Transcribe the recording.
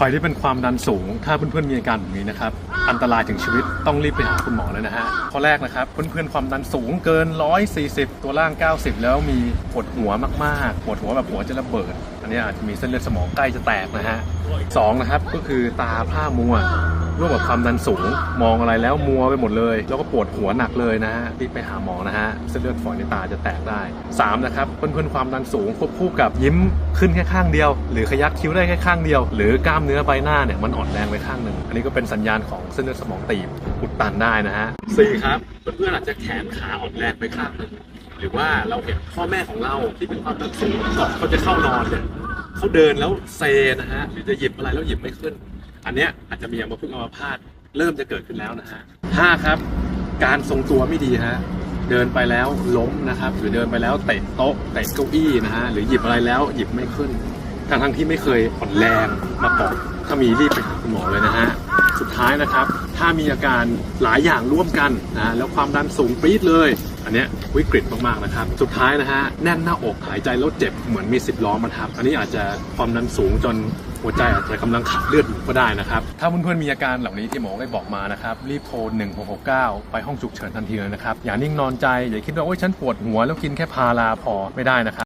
ใครที่เป็นความดันสูง ถ้าเพื่อนๆมีอาการแบบนี้นะครับ อันตรายถึงชีวิตต้องรีบไปหาคุณหมอเลยนะฮะ ข้อแรกนะครับ เพื่อนๆความดันสูงเกิน 140 ตัวล่าง 90 แล้วมีปวดหัวมากๆ ปวดหัวแบบหัวจะระเบิด อันนี้อาจจะมีเส้นเลือดสมองใกล้จะแตกนะฮะสองนะครับ ก็คือตาผ้ามัวร่วมกับความดันสูง มองอะไรแล้วมัวไปหมดเลย แล้วก็ปวดหัวหนักเลยนะฮะรีบไปหาหมอนะฮะเส้นเลือดฝอยในตาจะแตกได้สามนะครับเพื่อนๆความดันสูงควบคู่กับยิ้ม ขึ้นแค่ข้างเดียว หรือขยักคิ้วได้แค่ข้างเดียว หรือกล้ามเนื้อใบหน้าเนี่ยมันอ่อนแรงไปข้างหนึ่ง อันนี้ก็เป็นสัญญาณของเส้นเลือดสมองตีบอุดตันได้นะฮะสี่ครับเพื่อนๆอาจจะแขนขาอ่อนแรงไปข้างหนึ่งหรือว่าเราเห็นพ่อแม่ของเราที่เป็นความดันสูงก่อนเขาจะเข้านอนเนี่ยเขาเดินแล้วเซนะฮะหรือจะหยิบอะไรแล้วหยิบไม่ขึ้น อันเนี้ยอาจจะมีอัมพฤกษ์อัมพาตเริ่มจะเกิดขึ้นแล้วนะฮะห้าครับ การทรงตัวไม่ดีฮะ เดินไปแล้วล้มนะครับ หรือเดินไปแล้วเตะโต๊ะเตะเก้าอี้นะฮะหรือหยิบอะไรแล้วหยิบไม่ขึ้นทั้งทั้งที่ไม่เคยอ่อนแรงมาก่อนถ้ามีรีบไปหาคุณหมอเลยนะฮะ ท้ายนะครับ ถ้ามีอาการหลายอย่างร่วมกันนะแล้วความดันสูงปี๊ดเลย อันนี้วิกฤตมากๆนะครับ สุดท้ายนะฮะแน่นหน้าอกหายใจแล้วเจ็บเหมือนมีสิบล้อมาทับอันนี้อาจจะความดันสูงจนหัวใจอาจจะกำลังขาดเลือดอยู่ก็ได้นะครับ ถ้าเพื่อนๆมีอาการเหล่านี้ที่หมอได้บอกมานะครับ รีบโทร 1669 ไปห้องฉุกเฉินทันทีเลยนะครับ อย่านิ่งนอนใจ อย่าคิดว่าโอ้ยฉันปวดหัวแล้วกินแค่พาราพอไม่ได้นะครับ